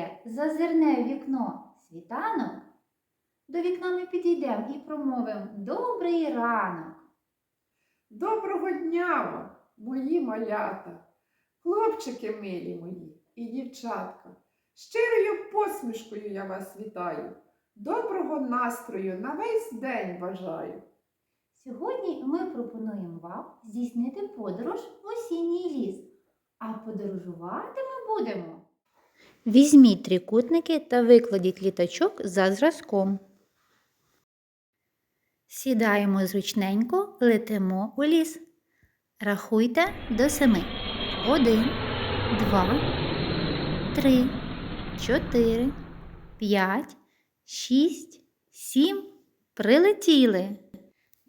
прийде, зазирне в вікно світанок, до вікна ми підійдемо і промовимо добрий ранок. Доброго дня вам, мої малята, хлопчики милі мої і дівчатка. Щирою посмішкою я вас вітаю. Доброго настрою на весь день бажаю. Сьогодні ми пропонуємо вам здійснити подорож в осінній ліс. А подорожувати ми будемо. Візьміть трикутники та викладіть літачок за зразком. Сідаємо зручненько, летимо у ліс. Рахуйте до семи. Один, два, три, чотири, п'ять, шість, сім. Прилетіли.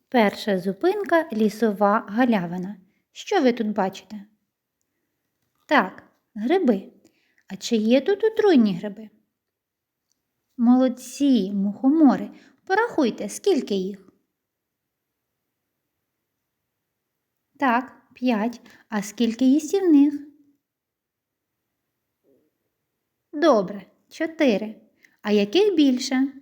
Перша зупинка лісова галявина. Що ви тут бачите? Так, гриби. А чи є тут отруйні гриби? Молодці, мухомори. Порахуйте, скільки їх? Так, п'ять. А скільки їстівних? Добре, чотири. А яких більше?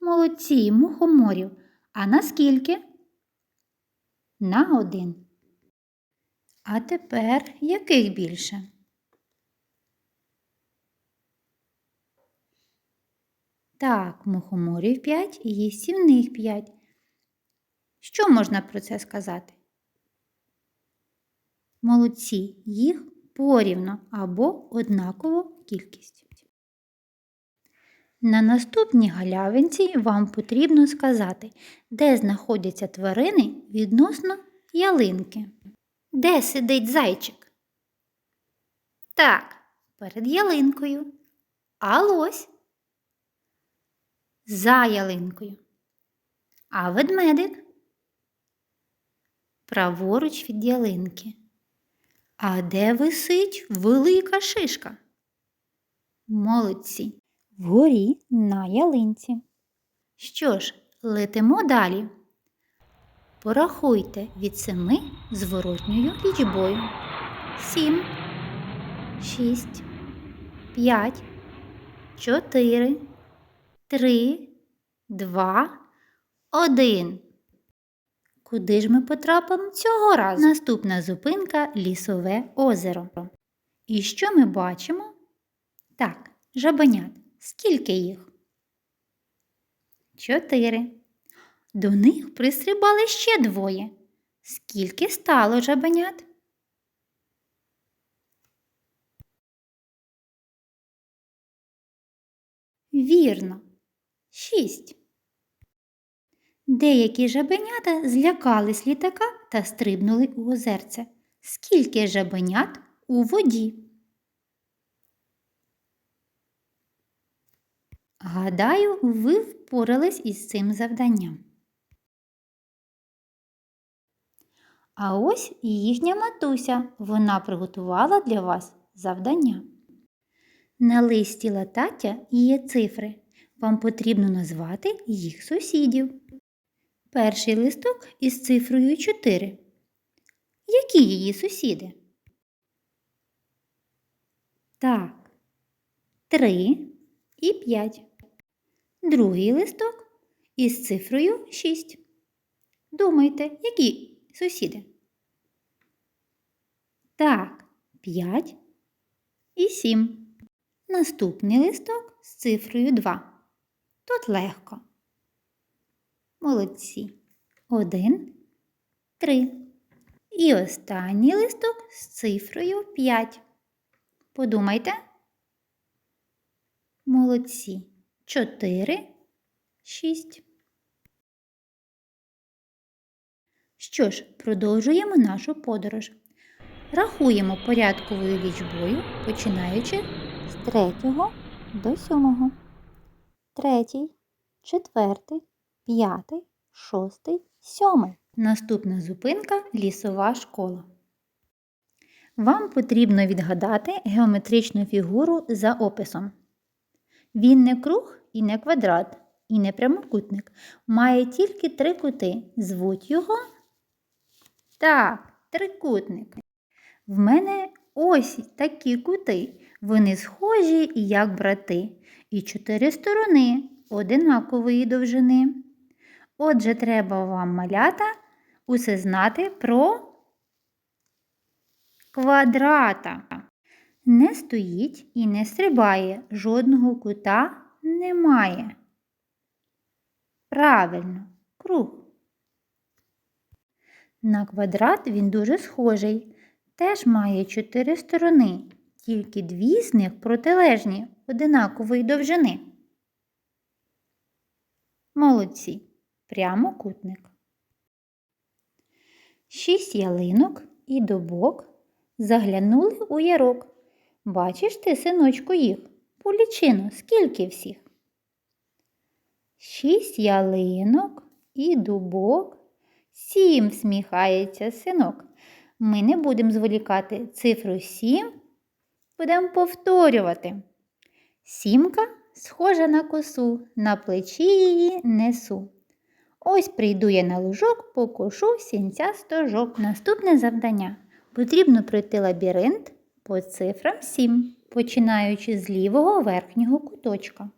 Молодці, мухоморів. А наскільки? На один. А тепер яких більше? Так, мухоморів 5 і їстівних 5. Що можна про це сказати? Молодці, їх порівно або однаково кількість. На наступній галявинці вам потрібно сказати, де знаходяться тварини відносно ялинки. Де сидить зайчик? Так, перед ялинкою. А лось? За ялинкою. А ведмедик? Праворуч від ялинки. А де висить велика шишка? Молодці. Вгорі на ялинці. Що ж, летимо далі. Порахуйте від семи зворотньою лічбою. Сім, шість, п'ять, чотири, три, два, один. Куди ж ми потрапимо цього разу? Наступна зупинка лісове озеро. І що ми бачимо? Так, жабенят. Скільки їх? Чотири. До них пристрибали ще двоє. Скільки стало жабенят? Вірно, шість. Деякі жабенята злякались літака та стрибнули у озерце. Скільки жабенят у воді? Гадаю, ви впорались із цим завданням. А ось і їхня матуся. Вона приготувала для вас завдання. На листі латаття є цифри. Вам потрібно назвати їх сусідів. Перший листок із цифрою 4. Які її сусіди? Так, 3 і 5. Другий листок із цифрою 6. Думайте, які сусіди? Так, 5 і 7. Наступний листок з цифрою 2. Тут легко. Молодці. 1, 3. І останній листок з цифрою 5. Подумайте. Молодці. 4, 6. Що ж, продовжуємо нашу подорож. Рахуємо порядковою лічбою, починаючи з третього до сьомого. Третій, четвертий, п'ятий, шостий, сьомий. Наступна зупинка лісова школа. Вам потрібно відгадати геометричну фігуру за описом. Він не круг і не квадрат, і не прямокутник. Має тільки три кути. Звуть його. Так, трикутник. В мене ось такі кути. Вони схожі, як брати, і чотири сторони одинакової довжини. Отже, треба вам малята усе знати про квадрата. Не стоїть і не стрибає, жодного кута немає. Правильно, круг. На квадрат він дуже схожий. Теж має чотири сторони, тільки дві з них протилежні одинакової довжини. Молодці. Прямокутник. Шість ялинок і добок заглянули у ярок. Бачиш ти, синочку, їх? Полічино, скільки всіх? Шість ялинок і дубок. Сім сміхається синок. Ми не будемо зволікати цифру сім, будемо повторювати. Сімка схожа на косу, на плечі її несу. Ось прийду я на лужок, покошу сінця стожок. Наступне завдання. Потрібно пройти лабіринт по цифрам 7, починаючи з лівого верхнього куточка.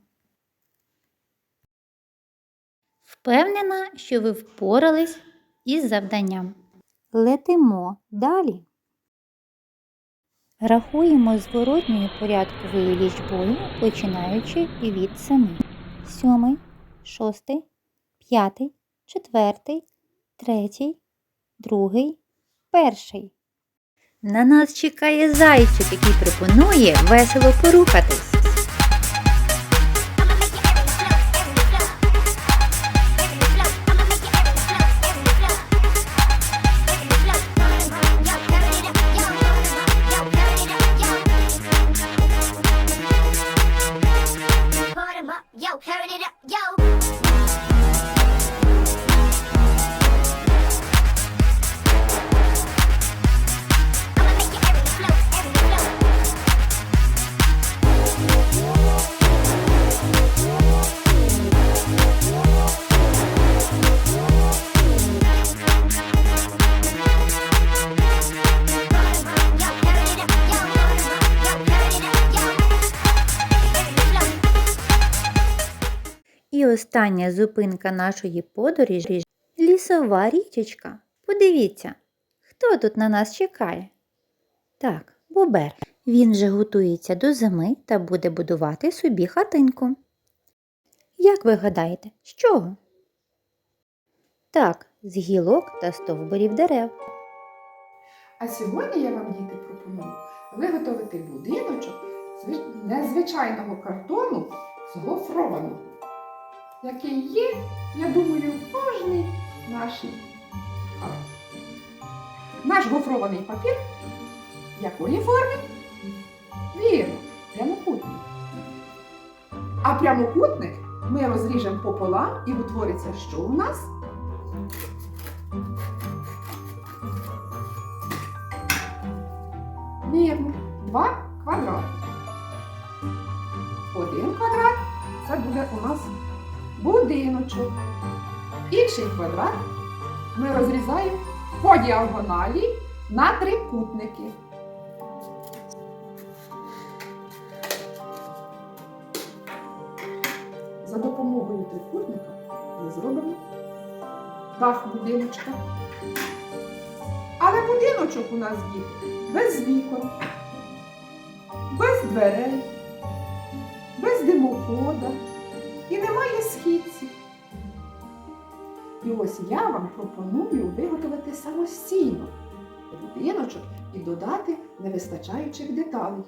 Впевнена, що ви впорались із завданням. Летимо далі. Рахуємо зворотньою порядковою лічбою, починаючи від 7. Сьомий, шостий, п'ятий, четвертий, третій, другий, перший. На нас чекає зайчик, який пропонує весело порухатись. І остання зупинка нашої подорожі лісова річечка. Подивіться, хто тут на нас чекає? Так, Бобер. Він же готується до зими та буде будувати собі хатинку. Як ви гадаєте, з чого? Так, з гілок та стовбурів дерев. А сьогодні я вам, діти, пропоную виготовити будиночок з незвичайного картону з гофрованого, який є, я думаю, в кожній нашій. Наш гофрований папір якої форми? Вірно, прямокутник. А прямокутник ми розріжемо пополам і утвориться що у нас? Вірно, два квадрати. Один квадрат це буде у нас будиночок. Інший квадрат ми розрізаємо по діагоналі на трикутники. За допомогою трикутника ми зробимо дах будиночка. Але будиночок у нас діти без вікон, без дверей, І ось я вам пропоную виготовити самостійно будиночок і додати невистачаючих деталей.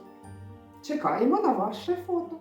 Чекаємо на ваше фото.